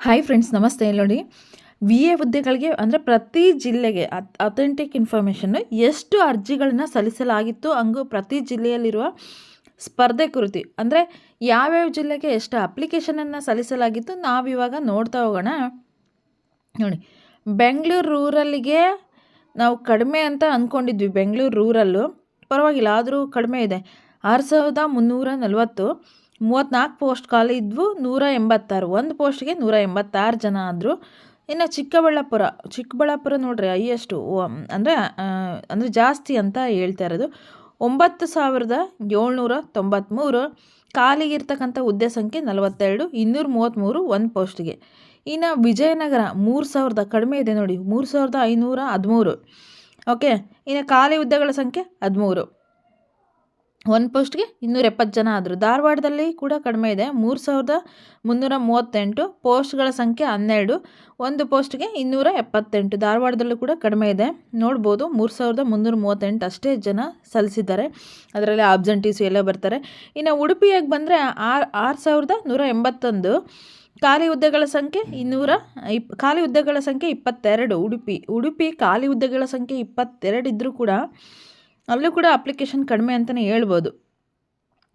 Hi friends ನಮಸ್ತೆ. ನೋಡಿ V A ಹುದ್ದೆಗಳಿಗೆ ಅಂದರೆ ಪ್ರತಿ ಜಿಲ್ಲೆಗೆ ಅಥೆಂಟಿಕ್ ಇನ್ಫಾರ್ಮೇಷನ್ನು ಎಷ್ಟು ಅರ್ಜಿಗಳನ್ನ ಸಲ್ಲಿಸಲಾಗಿತ್ತು ಹಂಗೂ ಪ್ರತಿ ಜಿಲ್ಲೆಯಲ್ಲಿರುವ ಸ್ಪರ್ಧೆ ಕುರಿತು. ಅಂದರೆ ಯಾವ್ಯಾವ ಜಿಲ್ಲೆಗೆ ಎಷ್ಟು ಅಪ್ಲಿಕೇಶನನ್ನು ಸಲ್ಲಿಸಲಾಗಿತ್ತು ನಾವಿವಾಗ ನೋಡ್ತಾ ಹೋಗೋಣ. ನೋಡಿ ಬೆಂಗಳೂರು ರೂರಲ್ಲಿಗೆ ನಾವು ಕಡಿಮೆ ಅಂತ ಅಂದ್ಕೊಂಡಿದ್ವಿ ಬೆಂಗಳೂರು ರೂರಲ್ಲು ಪರವಾಗಿಲ್ಲ, ಆದರೂ ಕಡಿಮೆ ಇದೆ. ಆರು ಸಾವಿರದ ಮುನ್ನೂರ ನಲವತ್ತು. ಮೂವತ್ತ್ನಾಲ್ಕು ಪೋಸ್ಟ್ ಖಾಲಿ ಇದ್ವು. ನೂರ ಎಂಬತ್ತಾರು, ಒಂದು ಪೋಸ್ಟ್ಗೆ ನೂರ ಎಂಬತ್ತಾರು ಜನ ಆದರು. ಇನ್ನು ಚಿಕ್ಕಬಳ್ಳಾಪುರ ಚಿಕ್ಕಬಳ್ಳಾಪುರ ನೋಡ್ರಿ ಹೈಯೆಸ್ಟು ಅಂದರೆ ಅಂದರೆ ಜಾಸ್ತಿ ಅಂತ ಹೇಳ್ತಾ ಇರೋದು. ಒಂಬತ್ತು ಸಾವಿರದ ಏಳ್ನೂರ ತೊಂಬತ್ತ್ಮೂರು ಖಾಲಿಗಿರ್ತಕ್ಕಂಥ ಹುದ್ದೆ ಸಂಖ್ಯೆ ನಲವತ್ತೆರಡು, ಇನ್ನೂರ ಮೂವತ್ತ್ಮೂರು ಒಂದು ಪೋಸ್ಟ್ಗೆ. ಇನ್ನು ವಿಜಯನಗರ ಮೂರು ಸಾವಿರದ, ಕಡಿಮೆ ಇದೆ ನೋಡಿ, ಮೂರು ಸಾವಿರದ ಐನೂರ ಹದಿಮೂರು. ಓಕೆ, ಇನ್ನು ಖಾಲಿ ಹುದ್ದೆಗಳ ಸಂಖ್ಯೆ ಹದಿಮೂರು. ಒಂದು ಪೋಸ್ಟ್ಗೆ ಇನ್ನೂರ ಎಪ್ಪತ್ತು ಜನ ಆದರು. ಧಾರವಾಡದಲ್ಲಿ ಕೂಡ ಕಡಿಮೆ ಇದೆ. ಮೂರು ಸಾವಿರದ ಮುನ್ನೂರ ಮೂವತ್ತೆಂಟು ಪೋಸ್ಟ್ಗಳ ಸಂಖ್ಯೆ ಹನ್ನೆರಡು, ಒಂದು ಪೋಸ್ಟ್ಗೆ ಇನ್ನೂರ ಎಪ್ಪತ್ತೆಂಟು ಧಾರವಾಡದಲ್ಲೂ ಕೂಡ ಕಡಿಮೆ ಇದೆ. ನೋಡ್ಬೋದು ಮೂರು ಸಾವಿರದ ಮುನ್ನೂರ ಮೂವತ್ತೆಂಟು ಅಷ್ಟೇ ಜನ ಸಲ್ಲಿಸಿದ್ದಾರೆ. ಅದರಲ್ಲಿ ಆಬ್ಸೆಂಟೀಸು ಎಲ್ಲ ಬರ್ತಾರೆ. ಇನ್ನು ಉಡುಪಿಯಾಗಿ ಬಂದರೆ ಆರು ಆರು ಸಾವಿರದ ನೂರ ಎಂಬತ್ತೊಂದು, ಖಾಲಿ ಹುದ್ದೆಗಳ ಸಂಖ್ಯೆ ಇನ್ನೂರ ಇಪ್, ಖಾಲಿ ಹುದ್ದೆಗಳ ಸಂಖ್ಯೆ ಇಪ್ಪತ್ತೆರಡು. ಉಡುಪಿ ಉಡುಪಿ ಖಾಲಿ ಹುದ್ದೆಗಳ ಸಂಖ್ಯೆ ಇಪ್ಪತ್ತೆರಡು ಇದ್ದರೂ ಕೂಡ ಅಲ್ಲೂ ಕೂಡ ಅಪ್ಲಿಕೇಶನ್ ಕಡಿಮೆ ಅಂತಲೇ ಹೇಳ್ಬೋದು.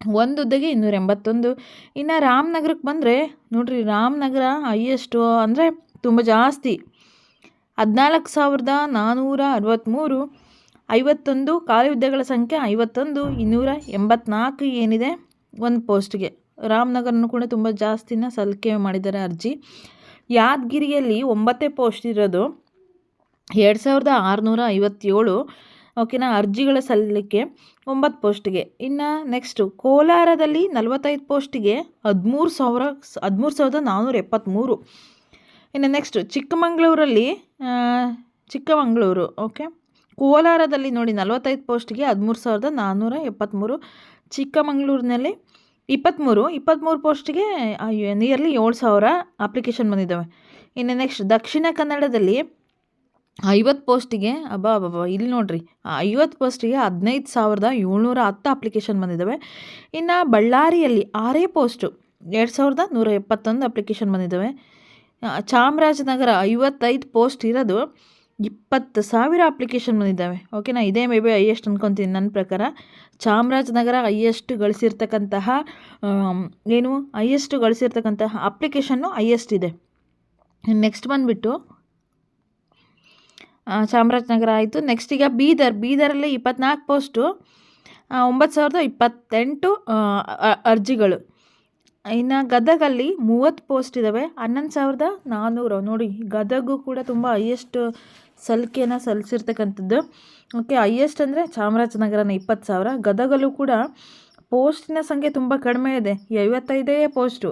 ಒಂದು ಹುದ್ದೆಗೆ ಇನ್ನೂರ ಎಂಬತ್ತೊಂದು ಇನ್ನು ರಾಮನಗರಕ್ಕೆ ಬಂದರೆ, ನೋಡಿರಿ ರಾಮನಗರ ಹೈಯೆಸ್ಟು ಅಂದರೆ ತುಂಬ ಜಾಸ್ತಿ. ಹದಿನಾಲ್ಕು ಸಾವಿರದ ನಾನ್ನೂರ ಅರವತ್ತ್ಮೂರು ಐವತ್ತೊಂದು ಖಾಲಿ ಹುದ್ದೆಗಳ ಸಂಖ್ಯೆ ಐವತ್ತೊಂದು, ಇನ್ನೂರ ಎಂಬತ್ನಾಲ್ಕು ಏನಿದೆ ಒಂದು ಪೋಸ್ಟ್ಗೆ ರಾಮನಗರನು ಕೂಡ ತುಂಬ ಜಾಸ್ತಿನ ಸಲ್ಲಿಕೆ ಮಾಡಿದ್ದಾರೆ ಅರ್ಜಿ. ಯಾದಗಿರಿಯಲ್ಲಿ ಒಂಬತ್ತೇ ಪೋಸ್ಟ್ ಇರೋದು. ಎರಡು ಸಾವಿರದ ಆರುನೂರ ಐವತ್ತೇಳು. ಓಕೆನಾ? ಅರ್ಜಿಗಳ ಸಲ್ಲಿಕೆ ಒಂಬತ್ತು ಪೋಸ್ಟ್ಗೆ. ಇನ್ನು ನೆಕ್ಸ್ಟು, ಕೋಲಾರದಲ್ಲಿ ನಲವತ್ತೈದು ಪೋಸ್ಟಿಗೆ ಹದಿಮೂರು ಸಾವಿರ, ಹದಿಮೂರು ಸಾವಿರದ ನಾನ್ನೂರ ಎಪ್ಪತ್ತ್ಮೂರು. ಇನ್ನು ನೆಕ್ಸ್ಟು, ಚಿಕ್ಕಮಗಳೂರಲ್ಲಿ ಚಿಕ್ಕಮಗಳೂರು, ಓಕೆ? ಕೋಲಾರದಲ್ಲಿ ನೋಡಿ ನಲವತ್ತೈದು ಪೋಸ್ಟ್ಗೆ ಹದಿಮೂರು ಸಾವಿರದ ನಾನ್ನೂರ ಎಪ್ಪತ್ತ್ಮೂರು. ಚಿಕ್ಕಮಗಳೂರಿನಲ್ಲಿ ಇಪ್ಪತ್ತ್ಮೂರು ಇಪ್ಪತ್ತ್ಮೂರು ಪೋಸ್ಟ್ಗೆ ನಿಯರ್ಲಿ ಏಳು ಸಾವಿರ ಅಪ್ಲಿಕೇಶನ್ ಬಂದಿದ್ದಾವೆ. ಇನ್ನು ನೆಕ್ಸ್ಟ್, ದಕ್ಷಿಣ ಕನ್ನಡದಲ್ಲಿ ಐವತ್ತು ಪೋಸ್ಟಿಗೆ, ಅಬ್ಬಾ ಅಬ್ಬಾ ಇಲ್ಲಿ ನೋಡಿರಿ. ಐವತ್ತು ಪೋಸ್ಟಿಗೆ ಹದಿನೈದು ಸಾವಿರದ ಏಳ್ನೂರ ಹತ್ತು ಅಪ್ಲಿಕೇಶನ್ ಬಂದಿದ್ದಾವೆ ಇನ್ನು ಬಳ್ಳಾರಿಯಲ್ಲಿ ಆರೇ ಪೋಸ್ಟು, ಎರಡು ಸಾವಿರದ ನೂರ ಎಪ್ಪತ್ತೊಂದು ಅಪ್ಲಿಕೇಶನ್ ಬಂದಿದ್ದಾವೆ ಚಾಮರಾಜನಗರ ಐವತ್ತೈದು ಪೋಸ್ಟ್ ಇರೋದು ಇಪ್ಪತ್ತು ಸಾವಿರ ಅಪ್ಲಿಕೇಶನ್ ಬಂದಿದ್ದಾವೆ ಓಕೆನಾ? ಇದೇ ಮೇ ಬಿ ಹೈಯೆಸ್ಟ್ ಅಂದ್ಕೊತೀನಿ ನನ್ನ ಪ್ರಕಾರ. ಚಾಮರಾಜನಗರ ಹೈಯೆಸ್ಟ್ ಗಳಿಸಿರ್ತಕ್ಕಂತಹ ಏನು? ಹೈಯೆಸ್ಟ್ ಗಳಿಸಿರ್ತಕ್ಕಂತಹ ಅಪ್ಲಿಕೇಶನ್ನು ಹೈಯೆಸ್ಟ್ ಇದೆ. ನೆಕ್ಸ್ಟ್ ಬಂದುಬಿಟ್ಟು ಚಾಮರಾಜನಗರ ಆಯಿತು. ನೆಕ್ಸ್ಟ್ ಈಗ ಬೀದರ್. ಬೀದರಲ್ಲಿ ಇಪ್ಪತ್ನಾಲ್ಕು ಪೋಸ್ಟು ಒಂಬತ್ತು ಸಾವಿರದ ಇಪ್ಪತ್ತೆಂಟು ಅರ್ಜಿಗಳು. ಇನ್ನು ಗದಗಲ್ಲಿ ಮೂವತ್ತು ಪೋಸ್ಟ್ ಇದ್ದಾವೆ ಹನ್ನೊಂದು ಸಾವಿರದ ನಾನ್ನೂರು ನೋಡಿ, ಗದಗು ಕೂಡ ತುಂಬ ಹೈಯೆಸ್ಟ್ ಸಲ್ಲಿಕೆನ ಸಲ್ಲಿಸಿರ್ತಕ್ಕಂಥದ್ದು ಓಕೆ ಹೈಯೆಸ್ಟ್ ಅಂದರೆ ಚಾಮರಾಜನಗರನ ಇಪ್ಪತ್ತು ಸಾವಿರ. ಗದಗಲ್ಲೂ ಕೂಡ ಪೋಸ್ಟಿನ ಸಂಖ್ಯೆ ತುಂಬ ಕಡಿಮೆ ಇದೆ. ಐವತ್ತೈದೇ ಪೋಸ್ಟು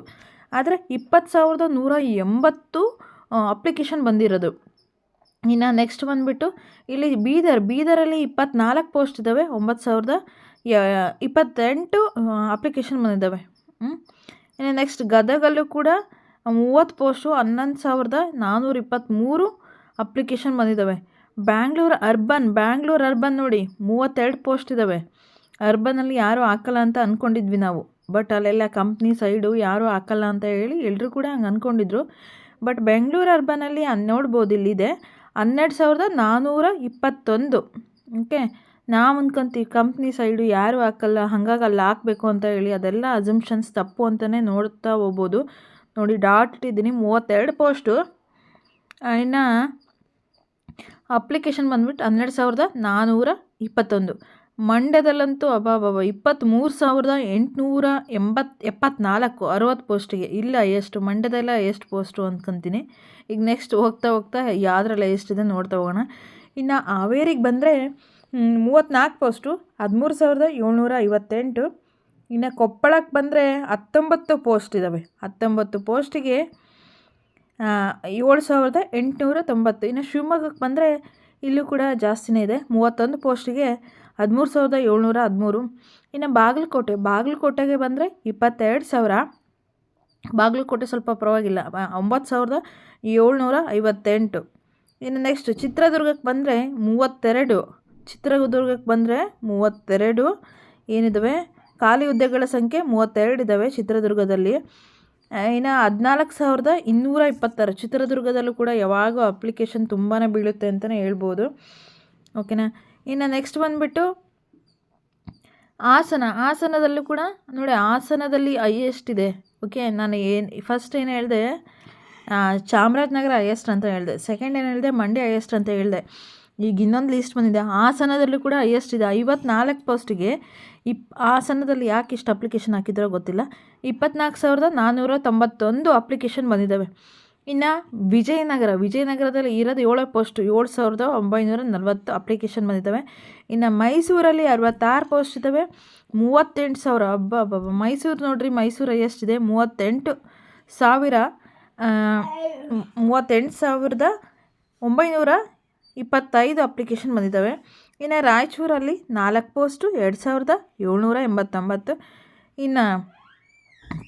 ಆದರೆ ಇಪ್ಪತ್ತು ಸಾವಿರದ ನೂರ ಎಂಬತ್ತು ಅಪ್ಲಿಕೇಶನ್ ಬಂದಿರೋದು. ಇನ್ನು ನೆಕ್ಸ್ಟ್ ಬಂದುಬಿಟ್ಟು ಇಲ್ಲಿ ಬೀದರ್, ಬೀದರಲ್ಲಿ ಇಪ್ಪತ್ನಾಲ್ಕು ಪೋಸ್ಟ್ ಇದ್ದಾವೆ ಒಂಬತ್ತು ಸಾವಿರದ ಇಪ್ಪತ್ತೆಂಟು ಅಪ್ಲಿಕೇಶನ್ ಬಂದಿದ್ದಾವೆ ಇನ್ನು ನೆಕ್ಸ್ಟ್ ಗದಗಲ್ಲೂ ಕೂಡ ಮೂವತ್ತು ಪೋಸ್ಟು ಹನ್ನೊಂದು ಸಾವಿರದ ನಾನ್ನೂರ ಇಪ್ಪತ್ತ್ಮೂರು ಅಪ್ಲಿಕೇಶನ್ ಬಂದಿದ್ದಾವೆ ಬ್ಯಾಂಗ್ಳೂರು ಅರ್ಬನ್ ಬ್ಯಾಂಗ್ಳೂರು ಅರ್ಬನ್ ನೋಡಿ ಮೂವತ್ತೆರಡು ಪೋಸ್ಟ್ ಇದ್ದಾವೆ ಅರ್ಬನಲ್ಲಿ ಯಾರೂ ಹಾಕಲ್ಲ ಅಂತ ಅಂದ್ಕೊಂಡಿದ್ವಿ ನಾವು. ಬಟ್ ಅಲ್ಲೆಲ್ಲ ಕಂಪ್ನಿ ಸೈಡು ಯಾರೂ ಹಾಕಲ್ಲ ಅಂತ ಹೇಳಿ ಎಲ್ಲರೂ ಕೂಡ ಹಂಗೆ ಅಂದ್ಕೊಂಡಿದ್ರು ಬಟ್ ಬೆಂಗಳೂರು ಅರ್ಬನಲ್ಲಿ ನೋಡ್ಬೋದು ಇಲ್ಲಿದೆ. ಹನ್ನೆರಡು ಸಾವಿರದ ನಾನ್ನೂರ ಇಪ್ಪತ್ತೊಂದು. ಓಕೆ? ನಾವು ಅಂದ್ಕೊಂತೀವಿ ಕಂಪ್ನಿ ಸೈಡು ಯಾರು ಹಾಕಲ್ಲ ಹಾಗಾಗಿ ಅಲ್ಲಿ ಹಾಕಬೇಕು ಅಂತ ಹೇಳಿ ಅದೆಲ್ಲ ಅಸಂಪ್ಷನ್ಸ್ ತಪ್ಪು ಅಂತಲೇ ನೋಡ್ತಾ ಹೋಗ್ಬೋದು. ನೋಡಿ ಡಾಟ್ ಇಟ್ಟಿದ್ದೀನಿ, ಮೂವತ್ತೆರಡು ಪೋಸ್ಟು ಇನ್ನು ಅಪ್ಲಿಕೇಶನ್ ಬಂದ್ಬಿಟ್ಟು ಹನ್ನೆರಡು ಸಾವಿರದ ನಾನ್ನೂರ ಇಪ್ಪತ್ತೊಂದು. ಮಂಡ್ಯದಲ್ಲಂತೂ ಅಬಾಬಾಬ ಇಪ್ಪತ್ತ್ಮೂರು ಸಾವಿರದ ಎಂಟುನೂರ ಎಂಬತ್ತು ಎಪ್ಪತ್ನಾಲ್ಕು ಅರವತ್ತು ಪೋಸ್ಟಿಗೆ. ಇಲ್ಲ, ಎಷ್ಟು? ಮಂಡ್ಯದಲ್ಲ ಎಷ್ಟು ಪೋಸ್ಟು ಅಂದ್ಕೊತೀನಿ ಈಗ ನೆಕ್ಸ್ಟ್ ಹೋಗ್ತಾ ಹೋಗ್ತಾ ಯಾವುದ್ರಲ್ಲ ಎಷ್ಟಿದೆ ನೋಡ್ತಾ ಹೋಗೋಣ. ಇನ್ನು ಹಾವೇರಿಗೆ ಬಂದರೆ ಮೂವತ್ತ್ನಾಲ್ಕು ಪೋಸ್ಟು, ಹದಿಮೂರು ಸಾವಿರದ ಏಳ್ನೂರ ಐವತ್ತೆಂಟು. ಇನ್ನು ಕೊಪ್ಪಳಕ್ಕೆ ಬಂದರೆ ಹತ್ತೊಂಬತ್ತು ಪೋಸ್ಟ್ ಇದ್ದಾವೆ ಹತ್ತೊಂಬತ್ತು ಪೋಸ್ಟಿಗೆ ಏಳು ಸಾವಿರದ ಎಂಟುನೂರ ತೊಂಬತ್ತು. ಇನ್ನು ಶಿವಮೊಗ್ಗಕ್ಕೆ ಬಂದರೆ ಇಲ್ಲೂ ಕೂಡ ಜಾಸ್ತಿನೇ ಇದೆ. ಮೂವತ್ತೊಂದು ಪೋಸ್ಟಿಗೆ ಹದಿಮೂರು ಸಾವಿರದ ಏಳ್ನೂರ ಹದಿಮೂರು. ಇನ್ನು ಬಾಗಲಕೋಟೆ, ಬಾಗಲಕೋಟೆಗೆ ಬಂದರೆ ಇಪ್ಪತ್ತೆರಡು ಸಾವಿರ. ಬಾಗಲಕೋಟೆ ಸ್ವಲ್ಪ ಪರವಾಗಿಲ್ಲ, ಒಂಬತ್ತು ಸಾವಿರದ ಏಳ್ನೂರ ಐವತ್ತೆಂಟು. ಇನ್ನು ನೆಕ್ಸ್ಟ್ ಚಿತ್ರದುರ್ಗಕ್ಕೆ ಬಂದರೆ ಮೂವತ್ತೆರಡು. ಚಿತ್ರದುರ್ಗಕ್ಕೆ ಬಂದರೆ ಮೂವತ್ತೆರಡು. ಏನಿದ್ದಾವೆ ಖಾಲಿ ಹುದ್ದೆಗಳ ಸಂಖ್ಯೆ ಮೂವತ್ತೆರಡು ಇದ್ದಾವೆ ಚಿತ್ರದುರ್ಗದಲ್ಲಿ. ಇನ್ನು ಹದಿನಾಲ್ಕು ಸಾವಿರದ ಇನ್ನೂರ ಇಪ್ಪತ್ತಾರು. ಚಿತ್ರದುರ್ಗದಲ್ಲೂ ಕೂಡ ಯಾವಾಗೂ ಅಪ್ಲಿಕೇಶನ್ ತುಂಬಾ ಬೀಳುತ್ತೆ ಅಂತಲೇ ಹೇಳ್ಬೋದು. ಓಕೆನಾ ಇನ್ನು ನೆಕ್ಸ್ಟ್ ಬಂದುಬಿಟ್ಟು ಆಸನ, ಆಸನದಲ್ಲೂ ಕೂಡ ನೋಡಿ ಆಸನದಲ್ಲಿ ಹೈಯೆಸ್ಟ್ ಇದೆ ಓಕೆ ನಾನು ಏನು ಫಸ್ಟ್ ಏನು ಹೇಳಿದೆ ಚಾಮರಾಜನಗರ ಹೈಯೆಸ್ಟ್ ಅಂತ ಹೇಳಿದೆ. ಸೆಕೆಂಡ್ ಏನು ಹೇಳಿದೆ, ಮಂಡ್ಯ ಹೈಯೆಸ್ಟ್ ಅಂತ ಹೇಳಿದೆ. ಈಗ ಇನ್ನೊಂದು ಲಿಸ್ಟ್ ಬಂದಿದೆ. ಆಸನದಲ್ಲೂ ಕೂಡ ಹೈಯೆಸ್ಟ್ ಇದೆ ಐವತ್ನಾಲ್ಕು ಪೋಸ್ಟಿಗೆ ಇಪ್, ಆಸನದಲ್ಲಿ ಯಾಕೆ ಇಷ್ಟು ಅಪ್ಲಿಕೇಶನ್ ಹಾಕಿದ್ರೋ ಗೊತ್ತಿಲ್ಲ. ಇಪ್ಪತ್ನಾಲ್ಕು ಸಾವಿರದ ನಾನ್ನೂರ ತೊಂಬತ್ತೊಂದು ಅಪ್ಲಿಕೇಶನ್ ಬಂದಿದ್ದಾವೆ ಇನ್ನು ವಿಜಯನಗರ, ವಿಜಯನಗರದಲ್ಲಿ ಇರೋದು ಏಳು ಪೋಸ್ಟು ಏಳು ಸಾವಿರದ ಒಂಬೈನೂರ ನಲವತ್ತು ಅಪ್ಲಿಕೇಶನ್ ಬಂದಿದ್ದಾವೆ. ಇನ್ನು ಮೈಸೂರಲ್ಲಿ ಅರವತ್ತಾರು ಪೋಸ್ಟ್ ಇದ್ದಾವೆ. ಮೂವತ್ತೆಂಟು ಸಾವಿರ ಹಬ್ಬ ಹಬ್ಬ ಮೈಸೂರು ನೋಡಿರಿ, ಮೈಸೂರು ಎಷ್ಟಿದೆ ಮೂವತ್ತೆಂಟು ಸಾವಿರ ಮೂವತ್ತೆಂಟು ಸಾವಿರದ ಒಂಬೈನೂರ ಇಪ್ಪತ್ತೈದು ಅಪ್ಲಿಕೇಶನ್ ಬಂದಿದ್ದಾವೆ. ಇನ್ನು ರಾಯಚೂರಲ್ಲಿ ನಾಲ್ಕು ಪೋಸ್ಟು ಎರಡು ಸಾವಿರದ ಏಳ್ನೂರ ಎಂಬತ್ತೊಂಬತ್ತು. ಇನ್ನು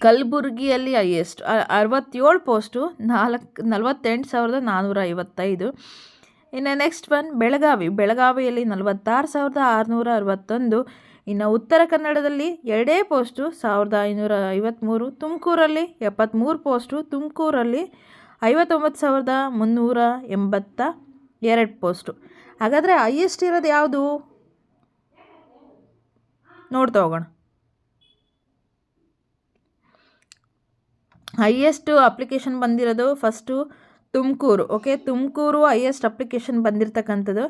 ಕಲಬುರ್ಗಿಯಲ್ಲಿ ಹೈಯೆಸ್ಟ್. ಅರವತ್ತೇಳು ಪೋಸ್ಟು ನಾಲ್ಕು, ನಲವತ್ತೆಂಟು ಸಾವಿರದ ನಾನ್ನೂರ ಐವತ್ತೈದು. ಇನ್ನು ನೆಕ್ಸ್ಟ್ ಒನ್, ಬೆಳಗಾವಿ. ಬೆಳಗಾವಿಯಲ್ಲಿ ನಲವತ್ತಾರು ಸಾವಿರದ ಆರುನೂರ ಅರವತ್ತೊಂದು. ಇನ್ನು ಉತ್ತರ ಕನ್ನಡದಲ್ಲಿ ಎರಡೇ ಪೋಸ್ಟು ಸಾವಿರದ ಐನೂರ ಐವತ್ತ್ಮೂರು ತುಮಕೂರಲ್ಲಿ ಎಪ್ಪತ್ತ್ಮೂರು ಪೋಸ್ಟು, ತುಮಕೂರಲ್ಲಿ ಐವತ್ತೊಂಬತ್ತು ಸಾವಿರದ ಮುನ್ನೂರ ಎಂಬತ್ತ ಎರಡು ಪೋಸ್ಟು. ಹಾಗಾದರೆ ಹೈಯೆಸ್ಟ್ ಇರೋದು ಯಾವುದು? ನೋಡ್ತಾ ಹೋಗೋಣ. ಹೈಯೆಸ್ಟು ಅಪ್ಲಿಕೇಶನ್ ಬಂದಿರೋದು first Tumakuru okay Tumakuru highest application ಬಂದಿರತಕ್ಕಂಥದ್ದು.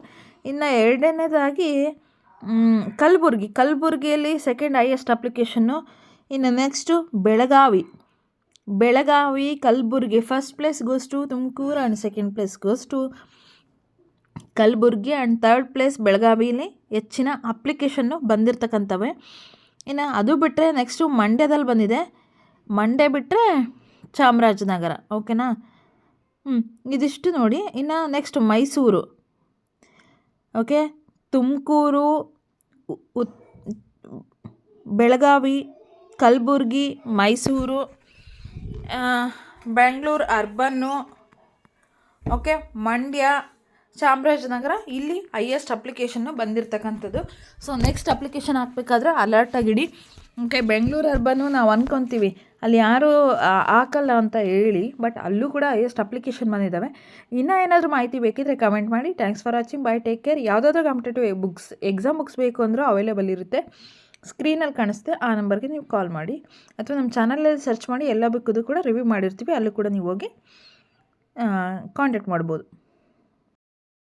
ಇನ್ನು ಎರಡನೇದಾಗಿ ಕಲಬುರ್ಗಿ. ಕಲಬುರ್ಗಿಯಲ್ಲಿ ಸೆಕೆಂಡ್ ಹೈಯೆಸ್ಟ್ ಅಪ್ಲಿಕೇಶನ್ನು ಇನ್ನು next Belagavi. Belagavi, Kalaburagi. First place goes to Tumakuru and second place goes to Kalaburagi and third place ಬೆಳಗಾವಿಯಲ್ಲಿ ಹೆಚ್ಚಿನ ಅಪ್ಲಿಕೇಶನ್ನು ಬಂದಿರತಕ್ಕಂಥವೆ. ಇನ್ನು ಅದು ಬಿಟ್ಟರೆ ನೆಕ್ಸ್ಟು ಮಂಡ್ಯದಲ್ಲಿ ಬಂದಿದೆ. ಮಂಡ್ಯ ಬಿಟ್ಟರೆ ಚಾಮರಾಜನಗರ ಓಕೆನಾ ಹ್ಞೂ ಇದಿಷ್ಟು ನೋಡಿ. ಇನ್ನು ನೆಕ್ಸ್ಟ್ ಮೈಸೂರು ಓಕೆ ತುಮಕೂರು ಉತ್ ಬೆಳಗಾವಿ, ಕಲಬುರ್ಗಿ, ಮೈಸೂರು ಬೆಂಗಳೂರು, ಅರ್ಬನ್ನು ಓಕೆ ಮಂಡ್ಯ, ಚಾಮರಾಜನಗರ, ಇಲ್ಲಿ ಹೈಯೆಸ್ಟ್ ಅಪ್ಲಿಕೇಶನ್ನು ಬಂದಿರತಕ್ಕಂಥದ್ದು. ಸೊ ನೆಕ್ಸ್ಟ್ ಅಪ್ಲಿಕೇಶನ್ ಹಾಕ್ಬೇಕಾದ್ರೆ ಅಲರ್ಟಾಗಿಡಿ ಓಕೆ ಬೆಂಗಳೂರು, ಅರ್ಬನ್ನು ನಾವು ಅಂದ್ಕೊತೀವಿ ಅಲ್ಲಿ ಯಾರೂ ಹಾಕಲ್ಲ ಅಂತ ಹೇಳಿ, ಬಟ್ ಅಲ್ಲೂ ಕೂಡ ಎಷ್ಟು ಅಪ್ಲಿಕೇಶನ್ ಬಂದಿದ್ದಾವೆ. ಇನ್ನೂ ಏನಾದರೂ ಮಾಹಿತಿ ಬೇಕಿದ್ರೆ ಕಮೆಂಟ್ ಮಾಡಿ. Thanks for watching bye take care ಯಾವುದಾದ್ರೂ ಕಾಂಪಿಟೇಟಿವ್ ಬುಕ್ಸ್ ಎಕ್ಸಾಮ್ ಬುಕ್ಸ್ ಬೇಕು ಅಂದರೂ ಅವೈಲೇಬಲ್ ಇರುತ್ತೆ. ಸ್ಕ್ರೀನಲ್ಲಿ ಕಾಣಿಸುತ್ತೆ ಆ ನಂಬರ್ಗೆ ನೀವು ಕಾಲ್ ಮಾಡಿ. ಅಥವಾ ನಮ್ಮ ಚಾನಲಲ್ಲಿ ಸರ್ಚ್ ಮಾಡಿ. ಎಲ್ಲ ಬುಕ್ಕದು ಕೂಡ ರಿವ್ಯೂ ಮಾಡಿರ್ತೀವಿ. ಅಲ್ಲೂ ಕೂಡ ನೀವು ಹೋಗಿ ಕಾಂಟ್ಯಾಕ್ಟ್ ಮಾಡ್ಬೋದು.